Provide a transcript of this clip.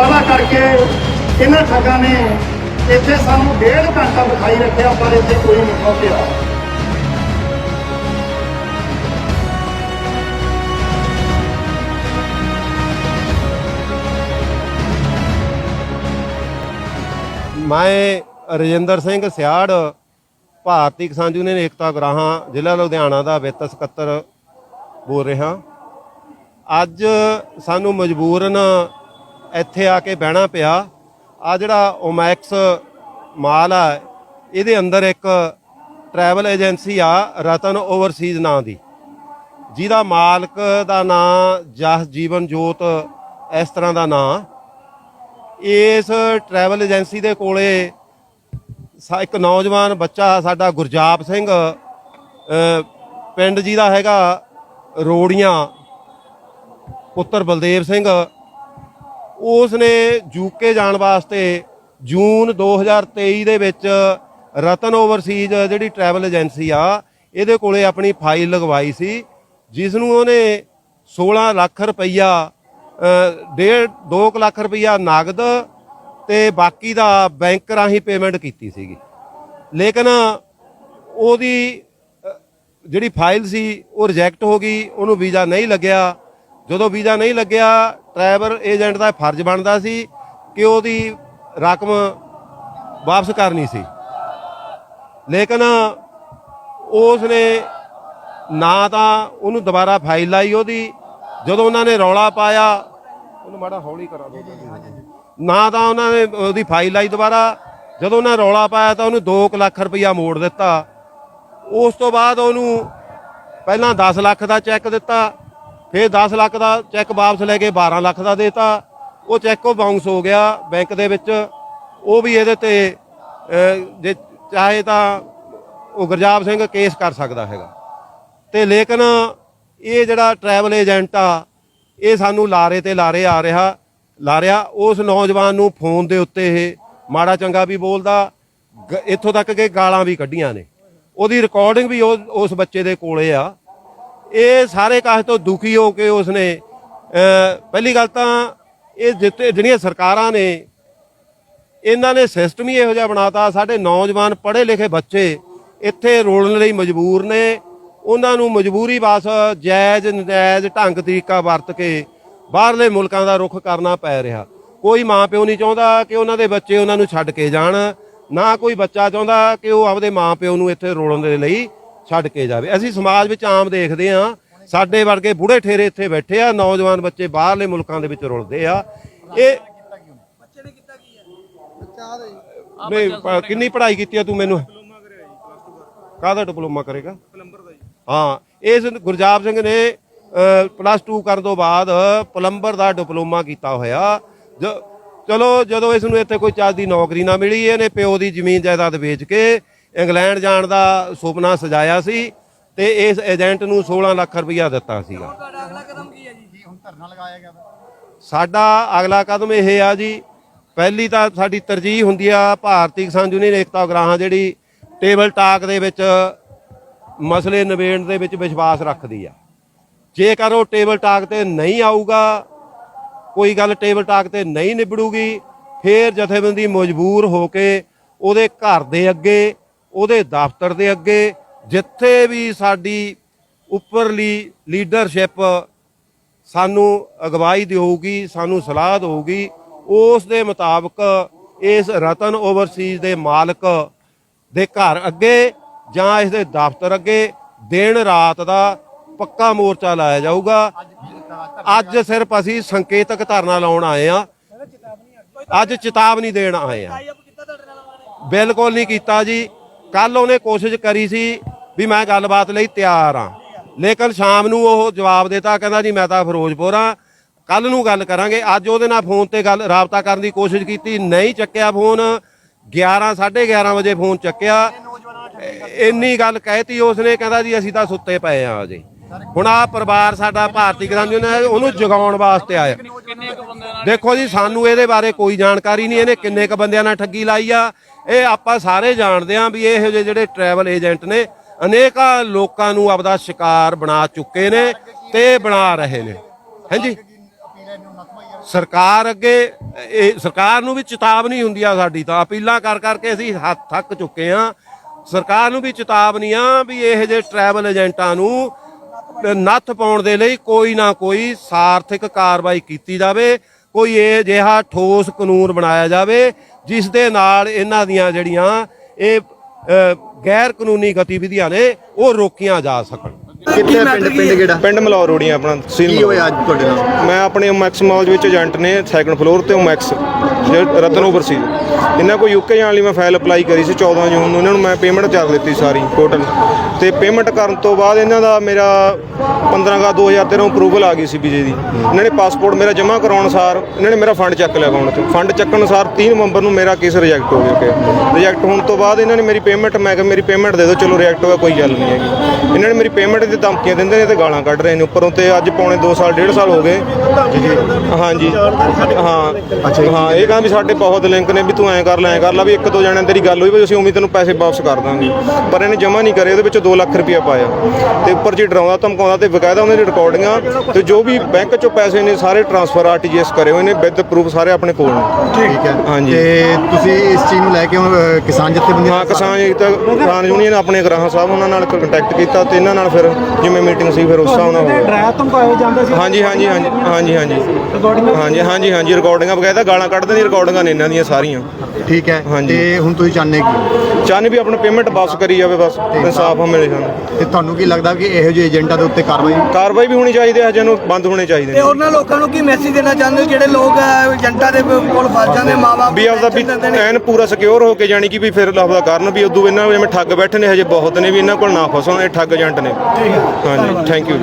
ਵਾਅਦਾ ਕਰਕੇ ਇਹਨਾਂ ਠੱਗਾਂ ਨੇ ਇੱਥੇ ਸਾਨੂੰ ਡੇਢ ਘੰਟਾ ਵਿਖਾਈ ਰੱਖਿਆ, ਪਰ ਇੱਥੇ ਕੋਈ ਨਹੀਂ ਪਹੁੰਚਿਆ। ਮੈਂ ਰਜਿੰਦਰ ਸਿੰਘ ਸਿਆੜ, ਭਾਰਤੀ ਕਿਸਾਨ ਯੂਨੀਅਨ ਏਕਤਾ ਗਰਾਹਾਂ, ਜ਼ਿਲ੍ਹਾ ਲੁਧਿਆਣਾ ਦਾ ਵਿੱਤ ਸਕੱਤਰ ਬੋਲ ਰਿਹਾ। ਅੱਜ ਸਾਨੂੰ ਮਜਬੂਰਨ ਇੱਥੇ ਆ ਕੇ ਬਹਿਣਾ ਪਿਆ। ਆ ਜਿਹੜਾ ਓਮੈਕਸ ਮਾਲ ਆ, ਇਹਦੇ ਅੰਦਰ ਇੱਕ ਟਰੈਵਲ ਏਜੰਸੀ ਆ, ਰਤਨ ਓਵਰਸੀਜ਼ ਨਾਂ ਦੀ। ਜਿਹਦਾ ਮਾਲਕ ਦਾ ਨਾਂ ਜਸ ਜੀਵਨ ਜੋਤ ਇਸ ਤਰ੍ਹਾਂ ਦਾ ਨਾਂ। ਇਸ ਟਰੈਵਲ ਏਜੰਸੀ ਦੇ ਕੋਲੇ ਸਾ- ਇੱਕ ਨੌਜਵਾਨ ਬੱਚਾ ਸਾਡਾ ਗੁਰਜਾਪ ਸਿੰਘ ਪਿੰਡ ਜੀ ਦਾ ਹੈਗਾ ਰੋੜੀਆਂ, ਪੁੱਤਰ ਬਲਦੇਵ ਸਿੰਘ ਉਸ ਨੇ ਯੂਕੇ ਜਾਣ ਵਾਸਤੇ ਜੂਨ 2023 ਦੇ ਵਿੱਚ ਰਤਨ ਓਵਰਸੀਜ਼ ਜਿਹੜੀ ਟਰੈਵਲ ਏਜੰਸੀ ਆ ਇਹਦੇ ਕੋਲੇ ਆਪਣੀ ਫਾਈਲ ਲਗਵਾਈ ਸੀ ਜਿਸ ਨੂੰ ਉਹਨੇ 16 ਲੱਖ ਰੁਪਈਆ ਅ, ਡੇਢ 2 ਲੱਖ ਰੁਪਈਆ ਨਗਦ ਤੇ ਬਾਕੀ ਦਾ ਬੈਂਕ ਰਾਹੀਂ ਪੇਮੈਂਟ ਕੀਤੀ ਸੀਗੀ। ਲੇਕਿਨ ਉਹਦੀ ਜਿਹੜੀ ਫਾਈਲ ਸੀ ਉਹ ਰਿਜੈਕਟ ਹੋ ਗਈ ਉਹਨੂੰ ਵੀਜ਼ਾ ਨਹੀਂ ਲੱਗਿਆ। ਜਦੋਂ ਵੀਜ਼ਾ ਨਹੀਂ ਲੱਗਿਆ ਟਰੈਵਲ ਏਜੰਟ ਦਾ ਫਰਜ਼ ਬਣਦਾ ਸੀ ਕਿ ਉਹਦੀ ਰਕਮ ਵਾਪਸ ਕਰਨੀ ਸੀ। ਲੇਕਿਨ ਉਸ ਨੇ ਨਾ ਤਾਂ ਉਹਨੂੰ ਦੁਬਾਰਾ ਫਾਈਲ ਲਾਈ ਉਹਦੀ। ਜਦੋਂ ਉਹਨਾਂ ਨੇ ਰੌਲਾ ਪਾਇਆ, ਉਹਨੂੰ ਮਾੜਾ ਹੌਲੀ ਕਰਾ ਦੋ ਨਾ ਤਾਂ ਉਹਨਾਂ ਨੇ ਉਹਦੀ ਫਾਈਲ ਲਾਈ ਦੁਬਾਰਾ। ਜਦੋਂ ਉਹਨਾਂ ਨੇ ਰੌਲਾ ਪਾਇਆ ਤਾਂ ਉਹਨੂੰ 2 ਲੱਖ ਰੁਪਈਆ ਮੋੜ ਦਿੱਤਾ। ਉਸ ਤੋਂ ਬਾਅਦ ਉਹਨੂੰ ਪਹਿਲਾਂ 10 ਲੱਖ ਦਾ ਚੈੱਕ ਦਿੱਤਾ। ਫਿਰ 10 ਲੱਖ ਦਾ ਚੈੱਕ ਵਾਪਸ ਲੈ ਕੇ 12 ਲੱਖ ਦਾ ਦੇਤਾ। ਉਹ ਚੈੱਕ ਉਹ ਬਾਉਂਸ ਹੋ ਗਿਆ ਬੈਂਕ ਦੇ ਵਿੱਚ। ਉਹ ਵੀ ਇਹਦੇ ਤੇ ਜੇ ਚਾਹੇ ਤਾਂ ਉਹ ਗੁਰਜਾਪ ਸਿੰਘ ਕੇਸ ਕਰ ਸਕਦਾ ਹੈਗਾ। ਤੇ ਲੇਕਿਨ ਇਹ ਜਿਹੜਾ ਟਰੈਵਲ ਏਜੰਟ ਆ, ਇਹ ਸਾਨੂੰ ਲਾਰੇ ਤੇ ਲਾਰੇ ਆ ਰਿਹਾ। ਲਾ ਰਿਹਾ ਉਸ ਨੌਜਵਾਨ ਨੂੰ ਫੋਨ ਦੇ ਉੱਤੇ ਇਹ ਮਾੜਾ ਚੰਗਾ ਵੀ ਬੋਲਦਾ। ਗ- ਇੱਥੋਂ ਤੱਕ ਕਿ ਗਾਲਾਂ ਵੀ ਕੱਢੀਆਂ ਨੇ। ਉਹਦੀ ਰਿਕਾਰਡਿੰਗ ਵੀ ਉਹ- ਉਸ ਬੱਚੇ ਦੇ ਕੋਲੇ ਆ। ਇਹ ਸਾਰੇ ਕਾਹ ਤੋਂ ਦੁਖੀ ਹੋ ਕੇ ਉਸਨੇ ਅਹ, ਪਹਿਲੀ ਗੱਲ ਤਾਂ ਇਹ ਜਿੱਤੇ ਜਿਹੜੀਆਂ ਸਰਕਾਰਾਂ ਨੇ ਇਹਨਾਂ ਨੇ ਸਿਸਟਮ ਹੀ ਇਹੋ ਜਿਹਾ ਬਣਾਤਾ ਸਾਡੇ ਨੌਜਵਾਨ ਪੜ੍ਹੇ ਲਿਖੇ ਬੱਚੇ ਇੱਥੇ ਰੋਲਣ ਲਈ ਮਜਬੂਰ ਨੇ ਉਹਨਾਂ ਨੂੰ ਮਜਬੂਰੀ ਬਸ ਜਾਇਜ਼ ਨਜਾਇਜ਼ ਢੰਗ ਤਰੀਕਾ ਵਰਤ ਕੇ ਬਾਹਰਲੇ ਮੁਲਕਾਂ ਦਾ ਰੁਖ ਕਰਨਾ ਪੈ ਰਿਹਾ। ਕੋਈ ਮਾਂ ਪਿਓ ਨਹੀਂ ਚਾਹੁੰਦਾ ਕਿ ਉਹਨਾਂ ਦੇ ਬੱਚੇ ਉਹਨਾਂ ਨੂੰ ਛੱਡ ਕੇ ਜਾਣ ਨਾ ਕੋਈ ਬੱਚਾ ਚਾਹੁੰਦਾ ਕਿ ਉਹ ਆਪਦੇ ਮਾਂ ਪਿਓ ਨੂੰ ਇੱਥੇ ਰੋਲਣ ਦੇ ਲਈ ਛੱਡ ਕੇ ਜਾਵੇ। ਅਸੀਂ ਸਮਾਜ ਵਿੱਚ ਆਮ ਦੇਖਦੇ ਹਾਂ ਸਾਡੇ ਵਰਗੇ ਬੁੜੇ ਠੇਰੇ ਇੱਥੇ ਬੈਠੇ ਆ ਨੌਜਵਾਨ ਬੱਚੇ ਬਾਹਰਲੇ ਮੁਲਕਾਂ ਦੇ ਵਿੱਚ ਰੁਲਦੇ ਆ। ਇਹ ਨਹੀਂ ਪ- ਕਿੰਨੀ ਪੜ੍ਹਾਈ ਕੀਤੀ ਆ ਤੂੰ ਮੈਨੂੰ? ਕਾਹਦਾ ਡਿਪਲੋਮਾ ਕਰੇਗਾ? ਪਲੰਬਰ ਦਾ ਜੀ। ਹਾਂ ਇਸ ਗੁਰਜਾਪ ਸਿੰਘ ਨੇ ਪਲੱਸ 2 ਕਰਨ ਤੋਂ ਬਾਅਦ ਪਲੰਬਰ ਦਾ ਡਿਪਲੋਮਾ ਕੀਤਾ ਹੋਇਆ। ਜ- ਚਲੋ ਜਦੋਂ ਇਸ ਨੂੰ ਇੱਥੇ ਕੋਈ ਚੱਜ ਦੀ ਨੌਕਰੀ ਨਾ ਮਿਲੀ ਇਹਨੇ ਪਿਓ ਦੀ ਜ਼ਮੀਨ ਜਾਇਦਾਦ ਵੇਚ ਕੇ ਇੰਗਲੈਂਡ ਜਾਣ ਦਾ ਸੁਪਨਾ ਸਜਾਇਆ ਸੀ ਤੇ ਇਸ ਏਜੰਟ ਨੂੰ 16 ਲੱਖ ਰੁਪਈਆ ਦਿੱਤਾ ਸੀਗਾ। ਸਾਡਾ ਅਗਲਾ ਕਦਮ ਇਹ ਆ ਜੀ, ਪਹਿਲੀ ਤਾਂ ਸਾਡੀ ਤਰਜੀਹ ਹੁੰਦੀ ਆ ਭਾਰਤੀ ਕਿਸਾਨ ਯੂਨੀਅਨ ਏਕਤਾ ਗਰਾਹਾਂ ਜਿਹੜੀ ਟੇਬਲ ਟਾਕ ਦੇ ਵਿੱਚ ਮਸਲੇ ਨਿਬੇੜਨ ਦੇ ਵਿੱਚ ਵਿਸ਼ਵਾਸ ਰੱਖਦੀ ਆ। ਜੇਕਰ ਉਹ ਟੇਬਲ ਟਾਕ ਤੇ ਨਹੀਂ ਆਊਗਾ, ਕੋਈ ਗੱਲ ਟੇਬਲ ਟਾਕ ਤੇ ਨਹੀਂ ਨਿਬੜੂਗੀ, ਫੇਰ ਜਥੇਬੰਦੀ ਮਜਬੂਰ ਹੋ ਕੇ ਉਹਦੇ ਘਰ ਦੇ ਅੱਗੇ ਉਹਦੇ ਦਫ਼ਤਰ ਦੇ ਅੱਗੇ ਜਿੱਥੇ ਵੀ ਸਾਡੀ ਉੱਪਰਲੀ ਲੀਡਰਸ਼ਿਪ ਸਾਨੂੰ ਅਗਵਾਈ ਦੇਊਗੀ ਸਾਨੂੰ ਸਲਾਹ ਦੇਊਗੀ, ਉਸ ਦੇ ਮੁਤਾਬਕ ਇਸ ਰਤਨ ਓਵਰਸੀਜ਼ ਦੇ ਮਾਲਕ ਦੇ ਘਰ ਅੱਗੇ ਜਾਂ ਇਸ ਦੇ ਦਫ਼ਤਰ ਅੱਗੇ ਦਿਨ ਰਾਤ ਦਾ ਪੱਕਾ ਮੋਰਚਾ ਲਾਇਆ ਜਾਊਗਾ। ਅੱਜ ਸਿਰਫ ਅਸੀਂ ਸੰਕੇਤਕ ਧਰਨਾ ਲਾਉਣ ਆਏ ਆ ਅੱਜ ਚੇਤਾਵਨੀ ਦੇਣ ਆਏ ਆ ਬਿਲਕੁਲ ਨਹੀਂ ਕੀਤਾ ਜੀ। ਕੱਲ ਉਹਨੇ ਕੋਸ਼ਿਸ਼ ਕਰੀ ਸੀ ਵੀ ਮੈਂ ਗੱਲਬਾਤ ਲਈ ਤਿਆਰ ਆ। ਲੇਕਿਨ ਸ਼ਾਮ ਨੂੰ ਉਹ ਜਵਾਬ ਦਿੱਤਾ, ਕਹਿੰਦਾ ਜੀ ਮੈਂ ਤਾਂ ਫਿਰੋਜ਼ਪੁਰ ਆ। ਕੱਲ ਨੂੰ ਗੱਲ ਕਰਾਂਗੇ। ਅੱਜ ਉਹਦੇ ਨਾਲ ਫੋਨ ਤੇ ਗੱਲ, ਰਾਬਤਾ ਕਰਨ ਦੀ ਕੋਸ਼ਿਸ਼ ਕੀਤੀ, ਨਹੀਂ ਚੱਕਿਆ ਫੋਨ। 11 11:30 ਵਜੇ ਫੋਨ ਚੱਕਿਆ। ਇੰਨੀ ਗੱਲ ਕਹਿਤੀ ਉਸਨੇ, ਕਹਿੰਦਾ ਜੀ ਅਸੀਂ ਤਾਂ ਸੁੱਤੇ ਪਏ ਆ ਅਜੇ। ਹੁਣ ਆ ਪਰਿਵਾਰ ਸਾਡਾ ਭਾਰਤੀ ਕਿਸਾਨ ਯੂਨੀਅਨ ਉਹਨੂੰ ਜਗਾਉਣ ਵਾਸਤੇ ਆਇਆ। ਦੇਖੋ ਜੀ, ਸਾਨੂੰ ਇਹਦੇ ਬਾਰੇ ਕੋਈ ਜਾਣਕਾਰੀ ਨਹੀਂ, ਇਹਨੇ ਕਿੰਨੇ ਕ ਬੰਦਿਆਂ ਨਾਲ ਠੱਗੀ ਲਾਈ ਆ। ਇਹ ਆਪਾਂ ਸਾਰੇ ਜਾਣਦੇ ਆ ਵੀ ਇਹੋ ਜਿਹੇ ਜਿਹੜੇ ਟਰੈਵਲ ਏਜੰਟ ਨੇ, ਅਨੇਕਾਂ ਲੋਕਾਂ ਨੂੰ ਆਪਦਾ ਸ਼ਿਕਾਰ ਬਣਾ ਚੁੱਕੇ ਨੇ ਤੇ ਬਣਾ ਰਹੇ ਨੇ। ਹਾਂਜੀ? ਸਰਕਾਰ ਅੱਗੇ, ਇਹ ਸਰਕਾਰ ਨੂੰ ਵੀ ਚੇਤਾਵਨੀ ਹੁੰਦੀ ਆ ਸਾਡੀ ਤਾਂ। ਅਪੀਲਾਂ ਕਰ ਕਰਕੇ ਅਸੀਂ ਹੱਥ ਥੱਕ ਚੁੱਕੇ ਆ ਸਰਕਾਰ ਨੂੰ ਵੀ ਚੇਤਾਵਨੀ ਆ ਵੀ ਇਹ ਜੇ ਟਰੈਵਲ ਏਜੰਟਾਂ ਨੂੰ ਨੱਥ ਪਾਉਣ ਦੇ ਲਈ ਕੋਈ ਨਾ ਕੋਈ ਸਾਰਥਿਕ ਕਾਰਵਾਈ ਕੀਤੀ ਜਾਵੇ ਕੋਈ ਇਹ ਜਿਹਾ ਠੋਸ ਕਾਨੂੰਨ ਬਣਾਇਆ ਜਾਵੇ ਜਿਸ ਦੇ ਨਾਲ ਇਹਨਾਂ ਦੀਆਂ ਜਿਹੜੀਆਂ ਇਹ ਗੈਰ ਕਾਨੂੰਨੀ ਗਤੀਵਿਧੀਆਂ ਨੇ ਉਹ ਰੋਕੀਆਂ ਜਾ ਸਕਣ। ਕਿੱਥੇ ਪਿੰਡ ਪਿੰਡ ਕਿਹੜਾ? ਪਿੰਡ ਮਲੌਰ ਰੋੜੀਆਂ ਆਪਣਾ ਸੀਲ ਕੀ ਹੋਇਆ ਅੱਜ ਤੁਹਾਡੇ ਨਾਲ? ਮੈਂ ਆਪਣੇ ਓਮੈਕਸ ਮਾਲ ਵਿੱਚ ਏਜੰਟ ਨੇ ਸੈਕੰਡ ਫਲੋਰ ਤੇ ਜਿਹੜਾ ਰਤਨ ਓਵਰਸੀਜ਼ ਇਹਨਾਂ ਕੋਲ ਯੂਕੇ ਜਾਣ ਲਈ ਮੈਂ ਫਾਈਲ ਅਪਲਾਈ ਕਰੀ ਸੀ 14 ਜੂਨ ਨੂੰ। ਇਹਨਾਂ ਨੂੰ ਮੈਂ ਪੇਮੈਂਟ ਕਰ ਦਿੱਤੀ ਸਾਰੀ ਟੋਟਲ ਤੇ ਪੇਮੈਂਟ ਕਰਨ ਤੋਂ ਬਾਅਦ ਇਹਨਾਂ ਦਾ ਮੇਰਾ 15 ਅਗਸਤ 2013 ਨੂੰ ਅਪਰੂਵਲ ਆ ਗਈ ਸੀ ਵੀਜ਼ੇ ਦੀ। ਇਹਨਾਂ ਨੇ ਪਾਸਪੋਰਟ ਮੇਰਾ ਜਮ੍ਹਾਂ ਕਰਾਉਣ ਸਾਰ ਇਹਨਾਂ ਨੇ ਮੇਰਾ ਫੰਡ ਚੱਕ ਲਿਆ ਅਕਾਊਂਟ 'ਚ ਫੰਡ ਚੱਕਣ ਅਨੁਸਾਰ 3 ਨਵੰਬਰ ਨੂੰ ਮੇਰਾ ਕੇਸ ਰਿਜੈਕਟ ਹੋ ਗਿਆ ਰਿਜੈਕਟ ਹੋਣ ਤੋਂ ਬਾਅਦ ਇਹਨਾਂ ਨੇ ਮੇਰੀ ਪੇਮੈਂਟ ਮੈਂ ਕਿਹਾ ਮੇਰੀ ਪੇਮੈਂਟ ਦੇ ਦਿਓ। ਚਲੋ ਰਿਜੈਕਟ ਹੋ ਗਿਆ ਕੋਈ ਗੱਲ ਨਹੀਂ ਹੈਗੀ। ਇਹਨਾਂ ਨੇ ਮੇਰੀ ਪੇਮੈਂਟ ਦੀ ਧਮਕੀਆਂ ਦਿੰਦੇ ਨੇ ਤੇ ਗਾਲਾਂ ਕੱਢ ਰਹੇ ਨੇ ਉੱਪਰੋਂ ਤੇ ਅੱਜ ਪੌਣੇ 2 ਸਾਲ 1.5 ਸਾਲ ਹੋ ਗਏ। ਹਾਂਜੀ। ਹਾਂ। ਅੱਛਾ ਜੀ। ਹਾਂ ਇਹ ਕਹਿੰਦਾ ਵੀ ਸਾਡੇ ਬਹੁਤ ਲਿੰਕ ਨੇ ਵੀ ਤੂੰ ਐਂ ਕਰ ਲੈ ਐਂ ਕਰ ਲੈ ਵੀ ਇੱਕ ਦੋ ਜਣਿਆਂ ਤੇਰੀ ਗੱਲ ਹੋਈ ਵੀ ਅਸੀਂ ਉਮੀਦ ਤੈਨੂੰ ਪੈਸੇ ਵਾਪਸ ਕਰ ਦਾਂਗੇ। ਪਰ ਇਹਨੇ ਜਮ੍ਹਾਂ ਨਹੀਂ ਕਰੇ ਉਹਦੇ ਵਿੱਚ 2 ਲੱਖ ਰੁਪਇਆ ਪਾਇਆ। ਤੇ ਉੱਪਰ ਜੀ ਡਰਾਉਂਦਾ ਧਮਕਾਉਂਦਾ ਤੇ ਬਕਾਇਦਾ ਉਹਨਾਂ ਦੀ ਰਿਕਾਰਡਿੰਗਾਂ ਤੇ ਜੋ ਵੀ ਬੈਂਕ ਚੋਂ ਪੈਸੇ ਨੇ ਸਾਰੇ ਟ੍ਰਾਂਸਫਰ ਆਰਟੀਜੀਐਸ ਕਰੇ ਹੋਏ ਨੇ ਵਿਦ ਪ੍ਰੂਫ ਸਾਰੇ ਆਪਣੇ ਕੋਲ ਨੇ। ਠੀਕ ਹੈ। ਹਾਂਜੀ। ਤੇ ਤੁਸੀਂ ਇਸ ਚੀਜ਼ ਨੂੰ ਲੈ ਕੇ ਕਿਸਾਨ ਜਥੇਬੰਦੀ ਹਾਂ ਕਿਸਾਨ ਜੀ ਤਾਂ ਕਿਸਾਨ ਯੂਨੀਅਨ ਆਪਣੇ ਗ੍ਰਾਹਾਂ ਸਾਹਿਬ ਉਹਨਾਂ ਨਾਲ ਕੰਟੈਕਟ ਕੀਤਾ ਤੇ ਇਹਨਾਂ ਨਾਲ ਫਿਰ ਜਿਵੇਂ ਮੀਟਿੰਗ ਸੀ ਫਿਰ ਉਸ ਹਿਸਾਬ ਨਾਲ ਹੋਇਆ ਡਰਾਇਆ ਧਮਕਾਏ ਜਾਂਦੇ ਸੀ? ਹਾਂਜੀ ਹਾਂਜੀ ਹਾਂਜੀ ਹਾਂਜੀ ਹਾਂਜੀ। ਹਾਂਜੀ ਹਾਂਜੀ ਹਾਂਜੀ ਰਿਕਾਰਡਿੰਗਾਂ ਬਕਾਇਦਾ ਗਾਲਾਂ ਕੱਢਦੇ ਦੀ ਰਿਕਾਰਡਿੰਗਾਂ ਨੇ ਇਹਨਾਂ ਦੀਆਂ ਸਾਰੀਆਂ। ਠੀਕ ਹੈ ਹਾਂਜੀ। ਤੇ ਹੁਣ ਤੁਸੀਂ ਚਾਹੁੰਦੇ ਕੀ ਚਾਹਨੇ ਵੀ ਆਪਣਾ ਪੇਮੈਂਟ ਵਾਪਸ ਕਰੀ ਜਾਵੇ ਬਸ ਇਨਸਾਫ ਮਿਲੇ ਸਾਨੂੰ ਤੇ ਤੁਹਾਨੂੰ ਕੀ ਲੱਗਦਾ ਕਿ ਇਹੋ ਜਿਹੇ ਏਜੰਟਾਂ ਦੇ ਉੱਤੇ ਕਾਰਵਾਈ? ਕਾਰਵਾਈ ਵੀ ਹੋਣੀ ਚਾਹੀਦੀ ਹੈ ਜਿਹਨੂੰ ਬੰਦ ਹੋਣੇ ਚਾਹੀਦੇ ਤੇ ਨੇ ਉਹਨਾਂ ਲੋਕਾਂ ਨੂੰ ਕੀ ਮੈਸੇਜ ਦੇਣਾ ਚਾਹੁੰਦੇ ਹੋ? ਜਿਹੜੇ ਲੋਕ ਅਹ, ਏਜੰਟਾਂ ਦੇ ਕੋਲ ਫਸ ਜਾਂਦੇ ਮਾਂ-ਬਾਪ ਵੀ ਆਪਦਾ ਵੀ ਐਨ ਪੂਰਾ ਸਿਕਿਉਰ ਹੋ ਕੇ ਜਾਣੀ ਕਿ ਵੀ ਫਿਰ ਆਪਦਾ ਕਰਨ ਵੀ ਉਦੋਂ ਇਹਨਾਂ ਜਿਵੇਂ ਠੱਗ ਬੈਠੇ ਨੇ ਹਜੇ ਬਹੁਤ ਨੇ ਵੀ ਇਹਨਾਂ ਕੋਲ ਨਾ ਫਸਣ ਇਹ ਠੱਗ ਏਜੰਟ ਨੇ। ਹਾਂਜੀ ਥੈਂਕ ਯੂ